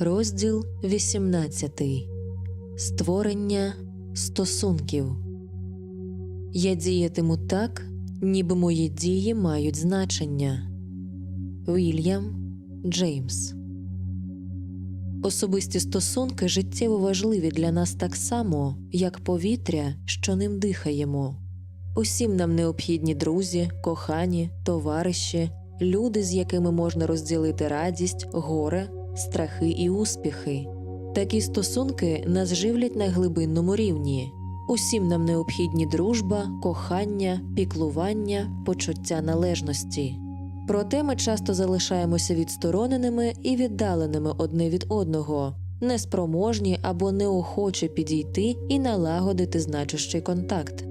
Розділ 18. Створення стосунків. Я діятиму так, ніби мої дії мають значення. Вільям Джеймс. Особисті стосунки життєво важливі для нас так само, як повітря, що ним дихаємо. Усім нам необхідні друзі, кохані, товариші, люди, з якими можна розділити радість, горе, страхи і успіхи. Такі стосунки нас живлять на глибинному рівні. Усім нам необхідні дружба, кохання, піклування, почуття належності. Проте ми часто залишаємося відстороненими і віддаленими одне від одного, неспроможні або неохоче підійти і налагодити значущий контакт.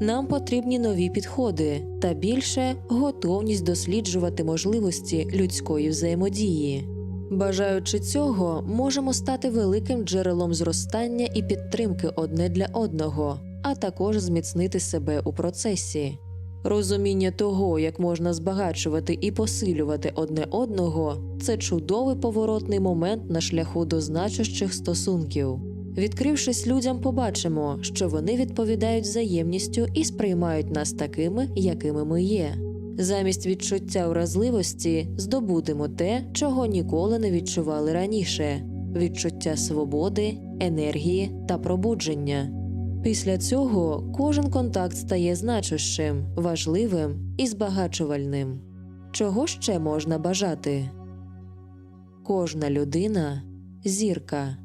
Нам потрібні нові підходи та більше готовність досліджувати можливості людської взаємодії. Бажаючи цього, можемо стати великим джерелом зростання і підтримки одне для одного, а також зміцнити себе у процесі. Розуміння того, як можна збагачувати і посилювати одне одного, це чудовий поворотний момент на шляху до значущих стосунків. Відкрившись людям, побачимо, що вони відповідають взаємністю і сприймають нас такими, якими ми є. Замість відчуття вразливості здобудемо те, чого ніколи не відчували раніше відчуття свободи, енергії та пробудження. Після цього кожен контакт стає значущим, важливим і збагачувальним. Чого ще можна бажати? Кожна людина зірка.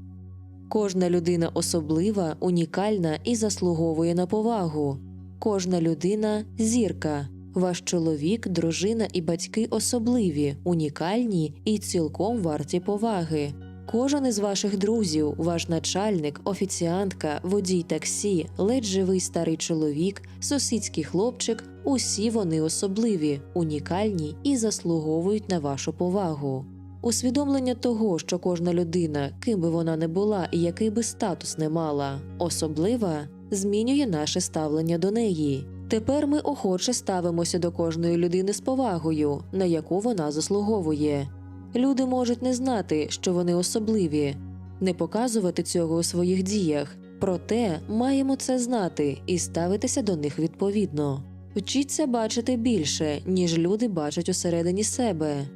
Кожна людина особлива, унікальна і заслуговує на повагу. Кожна людина зірка. Ваш чоловік, дружина і батьки особливі, унікальні і цілком варті поваги. Кожен із ваших друзів, ваш начальник, офіціантка, водій таксі, ледь живий старий чоловік, сусідський хлопчик усі вони особливі, унікальні і заслуговують на вашу повагу. Усвідомлення того, що кожна людина, ким би вона не була і який би статус не мала, особлива, змінює наше ставлення до неї. Тепер ми охоче ставимося до кожної людини з повагою, на яку вона заслуговує. Люди можуть не знати, що вони особливі, не показувати цього у своїх діях, проте маємо це знати і ставитися до них відповідно. Вчіться бачити більше, ніж люди бачать усередині себе.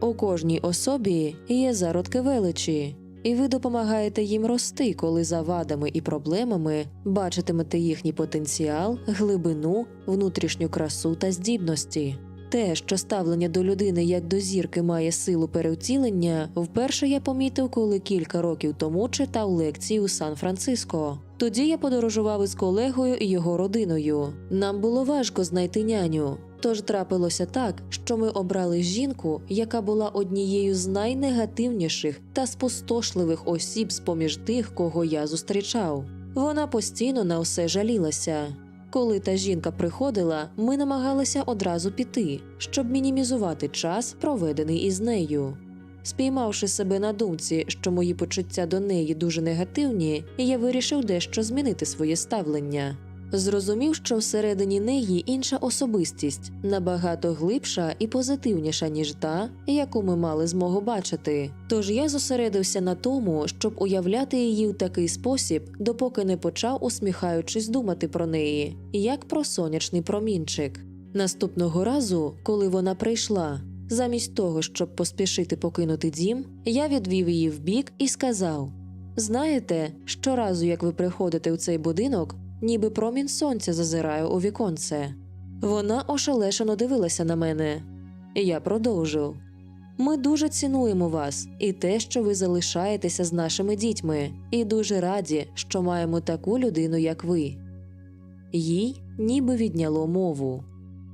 У кожній особі є зародки величі, і ви допомагаєте їм рости, коли за вадами і проблемами бачитимете їхній потенціал, глибину, внутрішню красу та здібності. Те, що ставлення до людини як до зірки має силу перевтілення, вперше я помітив, коли кілька років тому читав лекції у Сан-Франциско. Тоді я подорожував із колегою і його родиною. Нам було важко знайти няню. Тож трапилося так, що ми обрали жінку, яка була однією з найнегативніших та спустошливих осіб з поміж тих, кого я зустрічав. Вона постійно на все жалілася. Коли та жінка приходила, ми намагалися одразу піти, щоб мінімізувати час, проведений із нею. Спіймавши себе на думці, що мої почуття до неї дуже негативні, я вирішив дещо змінити своє ставлення. Зрозумів, що всередині неї інша особистість набагато глибша і позитивніша, ніж та, яку ми мали змогу бачити. Тож я зосередився на тому, щоб уявляти її в такий спосіб, допоки не почав, усміхаючись, думати про неї, як про сонячний промінчик. Наступного разу, коли вона прийшла, замість того, щоб поспішити покинути дім, я відвів її вбік і сказав: Знаєте, щоразу, як ви приходите у цей будинок, ніби промінь сонця зазирає у віконце. Вона ошелешено дивилася на мене. Я продовжив. Ми дуже цінуємо вас і те, що ви залишаєтеся з нашими дітьми, і дуже раді, що маємо таку людину, як ви. Їй ніби відняло мову.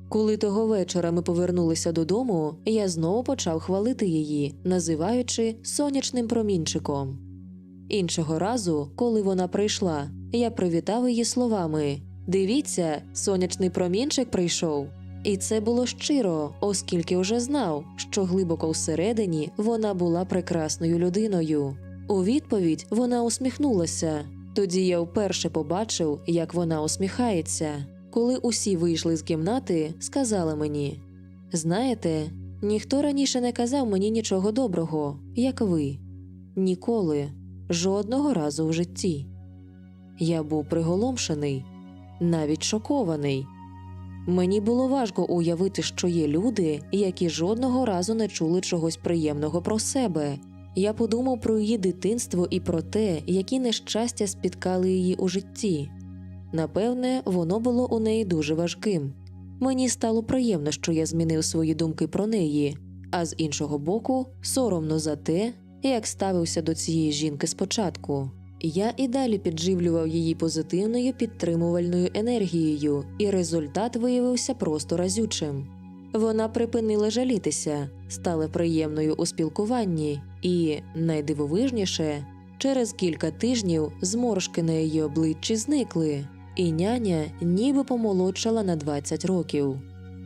Коли того вечора ми повернулися додому, я знову почав хвалити її, називаючи сонячним промінчиком. Іншого разу, коли вона прийшла, я привітав її словами: Дивіться, сонячний промінчик прийшов. І це було щиро, оскільки вже знав, що глибоко всередині вона була прекрасною людиною. У відповідь вона усміхнулася. Тоді я вперше побачив, як вона усміхається. Коли усі вийшли з кімнати, сказала мені: Знаєте, ніхто раніше не казав мені нічого доброго, як ви. Ніколи, жодного разу в житті. Я був приголомшений, навіть шокований. Мені було важко уявити, що є люди, які жодного разу не чули чогось приємного про себе. Я подумав про її дитинство і про те, які нещастя спіткали її у житті. Напевне, воно було у неї дуже важким. Мені стало приємно, що я змінив свої думки про неї, а з іншого боку, соромно за те, як ставився до цієї жінки спочатку. Я і далі підживлював її позитивною підтримувальною енергією, і результат виявився просто разючим. Вона припинила жалітися, стала приємною у спілкуванні, і, найдивовижніше, через кілька тижнів зморшки на її обличчі зникли, і няня ніби помолодшала на 20 років.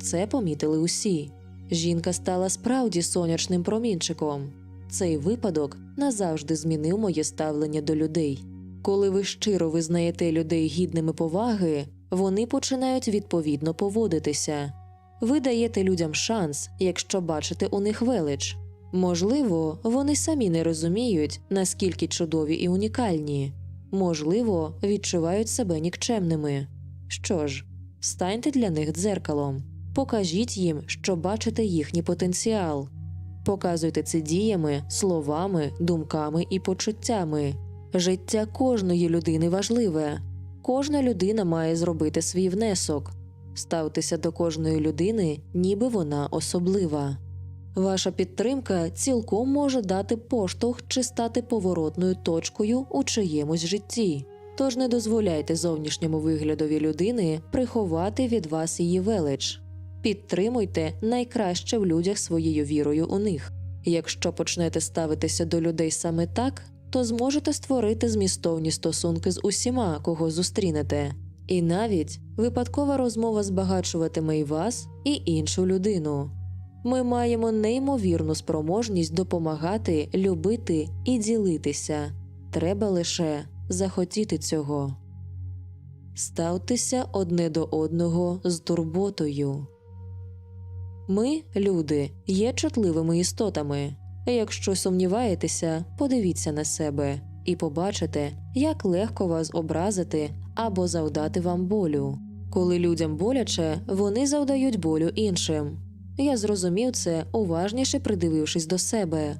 Це помітили усі. Жінка стала справді сонячним промінчиком. Цей випадок назавжди змінив моє ставлення до людей. Коли ви щиро визнаєте людей гідними поваги, вони починають відповідно поводитися. Ви даєте людям шанс, якщо бачите у них велич. Можливо, вони самі не розуміють, наскільки чудові і унікальні, можливо, відчувають себе нікчемними. Що ж, станьте для них дзеркалом, покажіть їм, що бачите їхній потенціал. Показуйте це діями, словами, думками і почуттями. Життя кожної людини важливе. Кожна людина має зробити свій внесок. Ставтеся до кожної людини, ніби вона особлива. Ваша підтримка цілком може дати поштовх чи стати поворотною точкою у чиємусь житті. Тож не дозволяйте зовнішньому виглядові людини приховати від вас її велич. Підтримуйте найкраще в людях своєю вірою у них. Якщо почнете ставитися до людей саме так, то зможете створити змістовні стосунки з усіма, кого зустрінете. І навіть випадкова розмова збагачуватиме і вас, і іншу людину. Ми маємо неймовірну спроможність допомагати, любити і ділитися. Треба лише захотіти цього. Ставтеся одне до одного з турботою. Ми, люди, є чутливими істотами. Якщо сумніваєтеся, подивіться на себе і побачите, як легко вас образити або завдати вам болю. Коли людям боляче, вони завдають болю іншим. Я зрозумів це, уважніше придивившись до себе.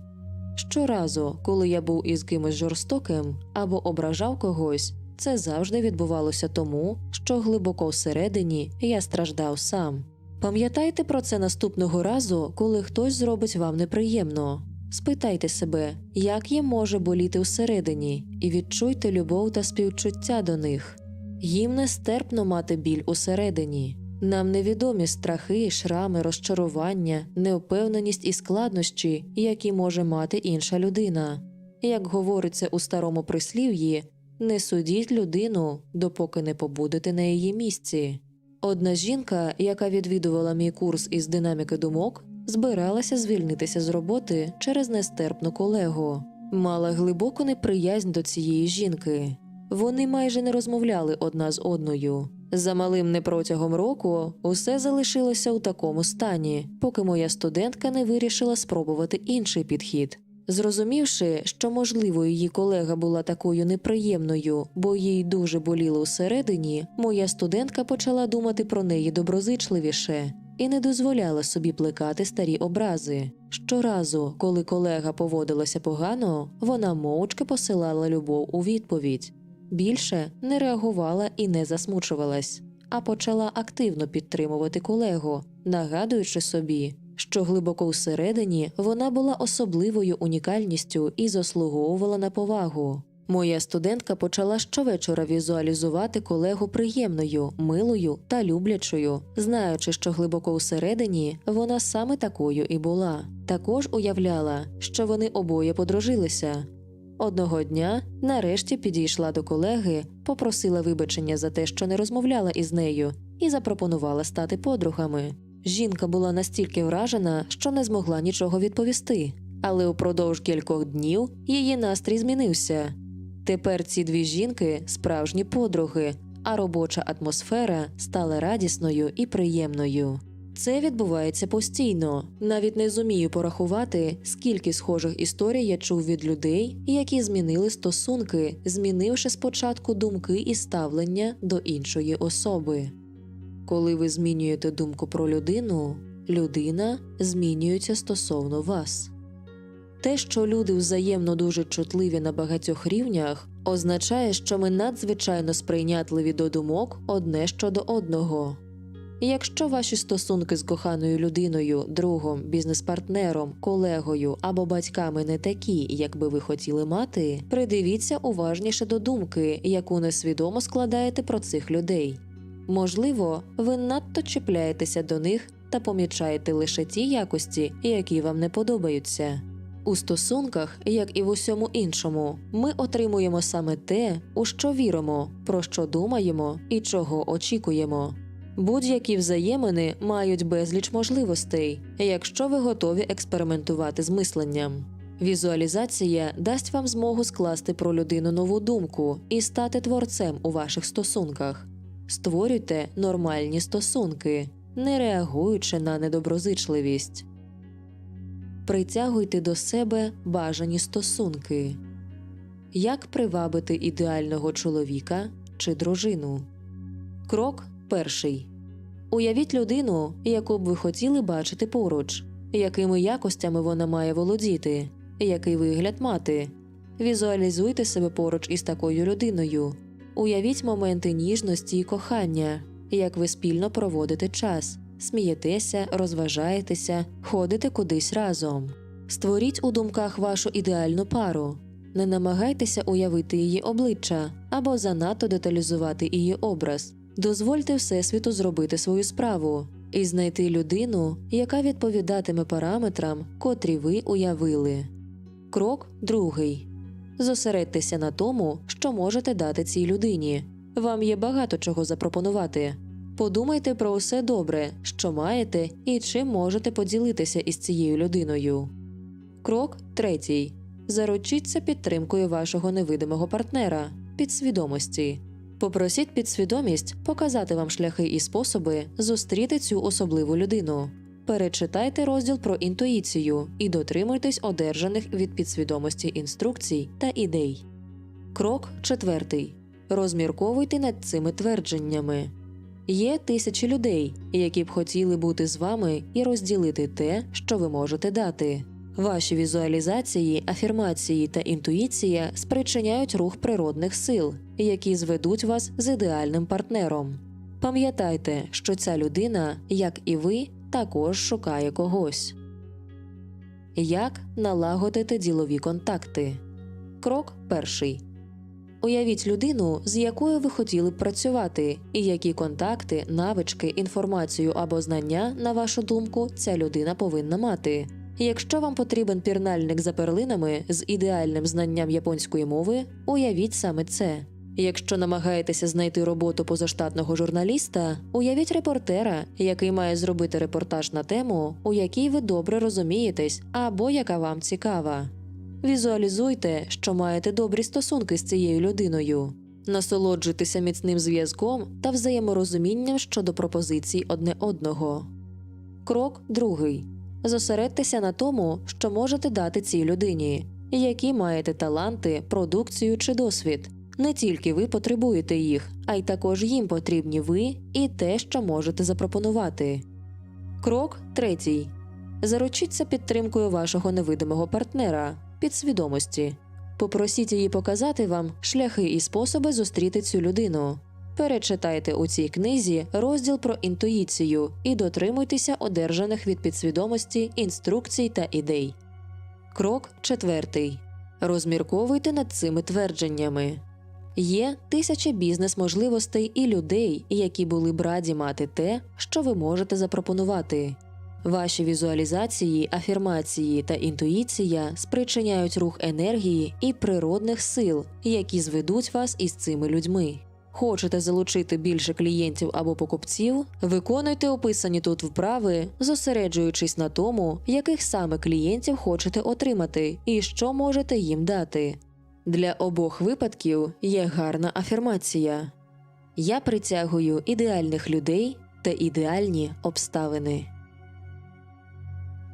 Щоразу, коли я був із кимось жорстоким або ображав когось, це завжди відбувалося тому, що глибоко всередині я страждав сам. Пам'ятайте про це наступного разу, коли хтось зробить вам неприємно. Спитайте себе, як їм може боліти всередині, і відчуйте любов та співчуття до них. Їм нестерпно мати біль усередині. Нам невідомі страхи, шрами, розчарування, неупевненість і складнощі, які може мати інша людина. Як говориться у старому прислів'ї, не судіть людину, допоки не побудете на її місці. Одна жінка, яка відвідувала мій курс із динаміки думок, збиралася звільнитися з роботи через нестерпну колегу, мала глибоку неприязнь до цієї жінки. Вони майже не розмовляли одна з одною. За малим не протягом року усе залишилося у такому стані, поки моя студентка не вирішила спробувати інший підхід. Зрозумівши, що, можливо, її колега була такою неприємною, бо їй дуже боліло всередині, моя студентка почала думати про неї доброзичливіше і не дозволяла собі плекати старі образи. Щоразу, коли колега поводилася погано, вона мовчки посилала любов у відповідь. Більше не реагувала і не засмучувалась, а почала активно підтримувати колегу, нагадуючи собі, що глибоко всередині вона була особливою унікальністю і заслуговувала на повагу. Моя студентка почала щовечора візуалізувати колегу приємною, милою та люблячою, знаючи, що глибоко всередині вона саме такою і була. Також уявляла, що вони обоє подружилися. Одного дня нарешті підійшла до колеги, попросила вибачення за те, що не розмовляла із нею, і запропонувала стати подругами. Жінка була настільки вражена, що не змогла нічого відповісти, але упродовж кількох днів її настрій змінився. Тепер ці дві жінки справжні подруги, а робоча атмосфера стала радісною і приємною. Це відбувається постійно. Навіть не зумію порахувати, скільки схожих історій я чув від людей, які змінили стосунки, змінивши спочатку думки і ставлення до іншої особи. Коли ви змінюєте думку про людину, людина змінюється стосовно вас. Те, що люди взаємно дуже чутливі на багатьох рівнях, означає, що ми надзвичайно сприйнятливі до думок одне щодо одного. Якщо ваші стосунки з коханою людиною, другом, бізнес-партнером, колегою або батьками не такі, як би ви хотіли мати, придивіться уважніше до думки, яку несвідомо складаєте про цих людей. Можливо, ви надто чіпляєтеся до них та помічаєте лише ті якості, які вам не подобаються. У стосунках, як і в усьому іншому, ми отримуємо саме те, у що віримо, про що думаємо і чого очікуємо. Будь-які взаємини мають безліч можливостей, якщо ви готові експериментувати з мисленням. Візуалізація дасть вам змогу скласти про людину нову думку і стати творцем у ваших стосунках. Створюйте нормальні стосунки, не реагуючи на недоброзичливість. Притягуйте до себе бажані стосунки. Як привабити ідеального чоловіка чи дружину? Крок перший. Уявіть людину, яку б ви хотіли бачити поруч, якими якостями вона має володіти, який вигляд мати. Візуалізуйте себе поруч із такою людиною. Уявіть моменти ніжності і кохання, як ви спільно проводите час, смієтеся, розважаєтеся, ходите кудись разом. Створіть у думках вашу ідеальну пару. Не намагайтеся уявити її обличчя або занадто деталізувати її образ. Дозвольте Всесвіту зробити свою справу і знайти людину, яка відповідатиме параметрам, котрі ви уявили. Крок другий. Зосередьтеся на тому, що можете дати цій людині. Вам є багато чого запропонувати. Подумайте про усе добре, що маєте і чим можете поділитися із цією людиною. Крок третій. Заручіться підтримкою вашого невидимого партнера підсвідомості. Попросіть підсвідомість показати вам шляхи і способи зустріти цю особливу людину. Перечитайте розділ про інтуїцію і дотримуйтесь одержаних від підсвідомості інструкцій та ідей. Крок четвертий. Розмірковуйте над цими твердженнями. Є тисячі людей, які б хотіли бути з вами і розділити те, що ви можете дати. Ваші візуалізації, афірмації та інтуїція спричиняють рух природних сил, які зведуть вас з ідеальним партнером. Пам'ятайте, що ця людина, як і ви, також шукає когось. Як налагодити ділові контакти? Крок перший. Уявіть людину, з якою ви хотіли б працювати, і які контакти, навички, інформацію або знання, на вашу думку, ця людина повинна мати. Якщо вам потрібен пірнальник за перлинами з ідеальним знанням японської мови, уявіть саме це. Якщо намагаєтеся знайти роботу позаштатного журналіста, уявіть репортера, який має зробити репортаж на тему, у якій ви добре розумієтесь або яка вам цікава. Візуалізуйте, що маєте добрі стосунки з цією людиною. Насолоджуйтеся міцним зв'язком та взаєморозумінням щодо пропозицій одне одного. Крок другий. Зосередьтеся на тому, що можете дати цій людині, які маєте таланти, продукцію чи досвід. Не тільки ви потребуєте їх, а й також їм потрібні ви і те, що можете запропонувати. Крок третій. Заручіться підтримкою вашого невидимого партнера підсвідомості. Попросіть її показати вам шляхи і способи зустріти цю людину. Перечитайте у цій книзі розділ про інтуїцію і дотримуйтеся одержаних від підсвідомості інструкцій та ідей. Крок четвертий. Розмірковуйте над цими твердженнями. Є тисячі бізнес-можливостей і людей, які були б раді мати те, що ви можете запропонувати. Ваші візуалізації, афірмації та інтуїція спричиняють рух енергії і природних сил, які зведуть вас із цими людьми. Хочете залучити більше клієнтів або покупців? Виконуйте описані тут вправи, зосереджуючись на тому, яких саме клієнтів хочете отримати і що можете їм дати. Для обох випадків є гарна афірмація. Я притягую ідеальних людей, та ідеальні обставини.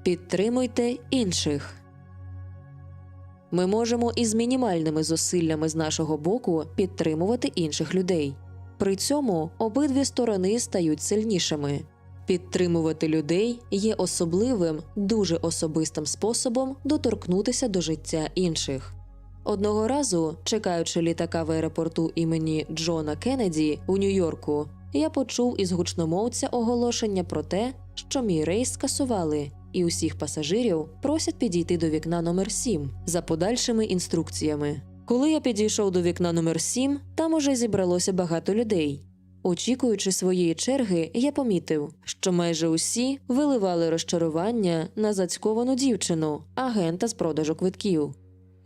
Підтримуйте інших. Ми можемо із мінімальними зусиллями з нашого боку підтримувати інших людей. При цьому обидві сторони стають сильнішими. Підтримувати людей є особливим, дуже особистим способом доторкнутися до життя інших. Одного разу, чекаючи літака в аеропорту імені Джона Кеннеді у Нью-Йорку, я почув із гучномовця оголошення про те, що мій рейс скасували, і усіх пасажирів просять підійти до вікна номер 7 за подальшими інструкціями. Коли я підійшов до вікна номер 7, там уже зібралося багато людей. Очікуючи своєї черги, я помітив, що майже усі виливали розчарування на зацьковану дівчину, агента з продажу квитків.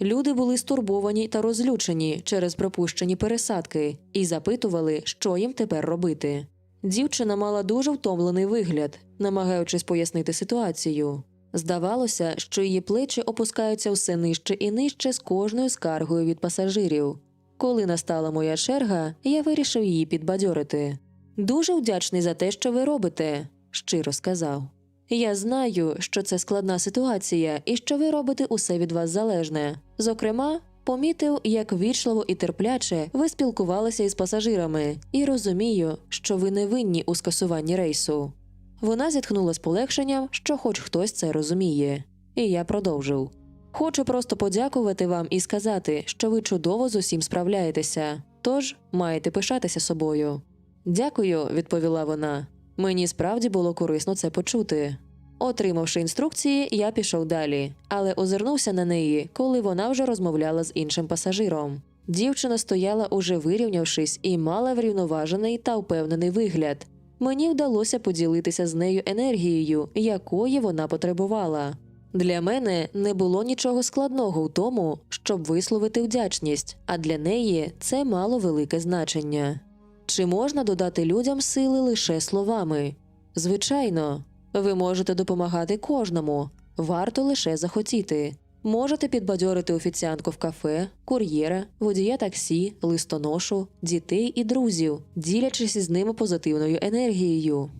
Люди були стурбовані та розлючені через пропущені пересадки і запитували, що їм тепер робити. Дівчина мала дуже втомлений вигляд, намагаючись пояснити ситуацію. Здавалося, що її плечі опускаються все нижче і нижче з кожною скаргою від пасажирів. Коли настала моя черга, я вирішив її підбадьорити. Дуже вдячний за те, що ви робите, щиро сказав. Я знаю, що це складна ситуація і що ви робите усе від вас залежне. Зокрема, помітив, як вічливо і терпляче ви спілкувалися із пасажирами, і розумію, що ви не винні у скасуванні рейсу. Вона зітхнула з полегшенням, що хоч хтось це розуміє. І я продовжив. Хочу просто подякувати вам і сказати, що ви чудово з усім справляєтеся, тож маєте пишатися собою. Дякую, відповіла вона. Мені справді було корисно це почути. Отримавши інструкції, я пішов далі, але озирнувся на неї, коли вона вже розмовляла з іншим пасажиром. Дівчина стояла уже вирівнявшись і мала врівноважений та впевнений вигляд. Мені вдалося поділитися з нею енергією, якої вона потребувала. Для мене не було нічого складного в тому, щоб висловити вдячність, а для неї це мало велике значення. Чи можна додати людям сили лише словами? Звичайно, ви можете допомагати кожному, варто лише захотіти. Можете підбадьорити офіціантку в кафе, кур'єра, водія таксі, листоношу, дітей і друзів, ділячись із ними позитивною енергією.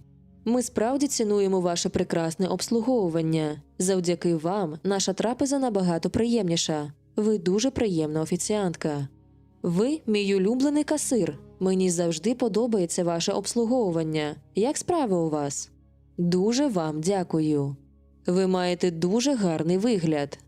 Ми справді цінуємо ваше прекрасне обслуговування. Завдяки вам наша трапеза набагато приємніша. Ви дуже приємна офіціантка. Ви мій улюблений касир. Мені завжди подобається ваше обслуговування. Як справи у вас? Дуже вам дякую. Ви маєте дуже гарний вигляд.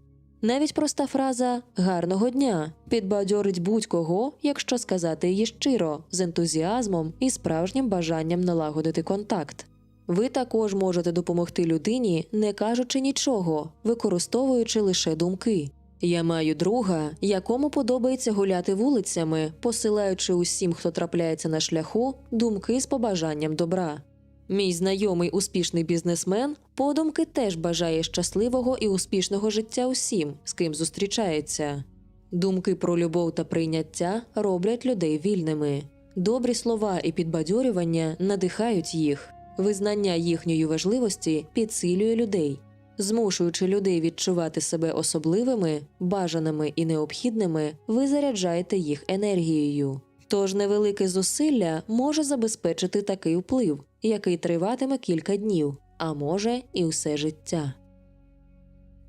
Навіть проста фраза гарного дня підбадьорить будь-кого, якщо сказати її щиро, з ентузіазмом і справжнім бажанням налагодити контакт. Ви також можете допомогти людині, не кажучи нічого, використовуючи лише думки. Я маю друга, якому подобається гуляти вулицями, посилаючи усім, хто трапляється на шляху, думки з побажанням добра. Мій знайомий успішний бізнесмен подумки теж бажає щасливого і успішного життя усім, з ким зустрічається. Думки про любов та прийняття роблять людей вільними. Добрі слова і підбадьорювання надихають їх. Визнання їхньої важливості підсилює людей, змушуючи людей відчувати себе особливими, бажаними і необхідними, ви заряджаєте їх енергією. Тож невелике зусилля може забезпечити такий вплив, який триватиме кілька днів, а може і все життя.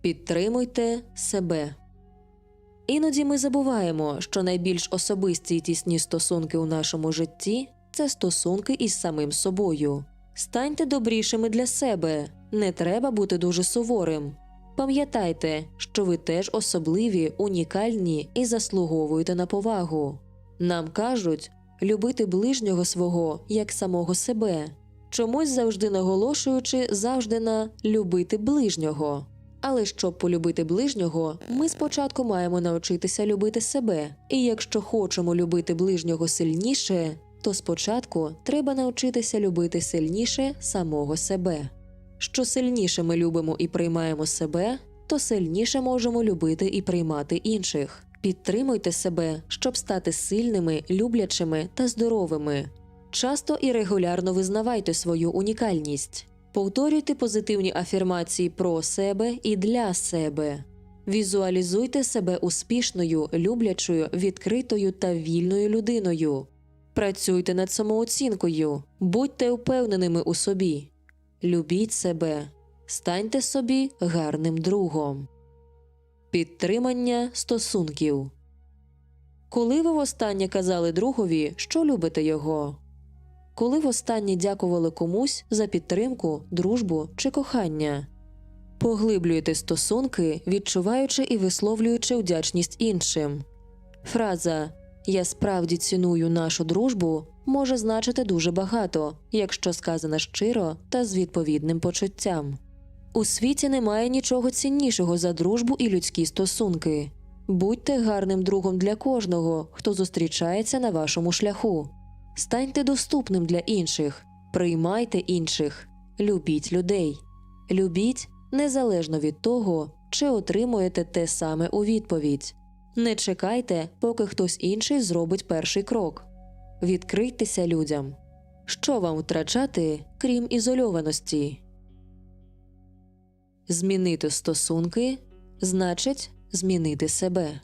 Підтримуйте себе. Іноді ми забуваємо, що найбільш особисті й тісні стосунки у нашому житті це стосунки із самим собою. Станьте добрішими для себе, не треба бути дуже суворим. Пам'ятайте, що ви теж особливі, унікальні і заслуговуєте на повагу. Нам кажуть любити ближнього свого як самого себе, чомусь завжди наголошуючи завжди на любити ближнього. Але щоб полюбити ближнього, ми спочатку маємо навчитися любити себе. І якщо хочемо любити ближнього сильніше, то спочатку треба навчитися любити сильніше самого себе. Що сильніше ми любимо і приймаємо себе, то сильніше можемо любити і приймати інших. Підтримуйте себе, щоб стати сильними, люблячими та здоровими. Часто і регулярно визнавайте свою унікальність. Повторюйте позитивні афірмації про себе і для себе. Візуалізуйте себе успішною, люблячою, відкритою та вільною людиною. Працюйте над самооцінкою, будьте впевненими у собі, любіть себе, станьте собі гарним другом. Підтримання стосунків. Коли ви востаннє казали другові, що любите його? Коли востаннє дякували комусь за підтримку, дружбу чи кохання? Поглиблюєте стосунки, відчуваючи і висловлюючи вдячність іншим. Фраза Я справді ціную нашу дружбу може значити дуже багато, якщо сказана щиро та з відповідним почуттям. У світі немає нічого ціннішого за дружбу і людські стосунки. Будьте гарним другом для кожного, хто зустрічається на вашому шляху. Станьте доступним для інших, приймайте інших, любіть людей. Любіть незалежно від того, чи отримуєте те саме у відповідь. Не чекайте, поки хтось інший зробить перший крок. Відкрийтеся людям. Що вам втрачати, крім ізольованості? Змінити стосунки значить змінити себе.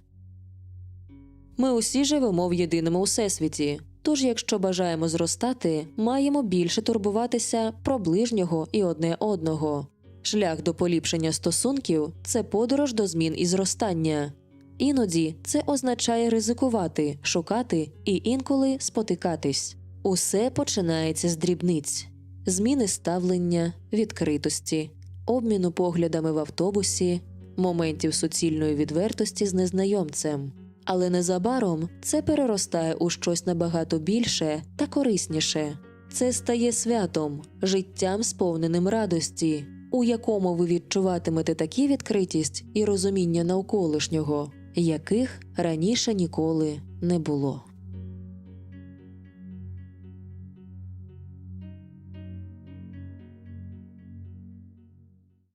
Ми усі живемо в єдиному всесвіті. Тож, якщо бажаємо зростати, маємо більше турбуватися про ближнього і одне одного. Шлях до поліпшення стосунків це подорож до змін і зростання. Іноді це означає ризикувати, шукати і інколи спотикатись. Усе починається з дрібниць: зміни ставлення, відкритості, обміну поглядами в автобусі, моментів суцільної відвертості з незнайомцем. Але незабаром це переростає у щось набагато більше та корисніше. Це стає святом, життям, сповненим радості, у якому ви відчуватимете такі відкритість і розуміння навколишнього, яких раніше ніколи не було.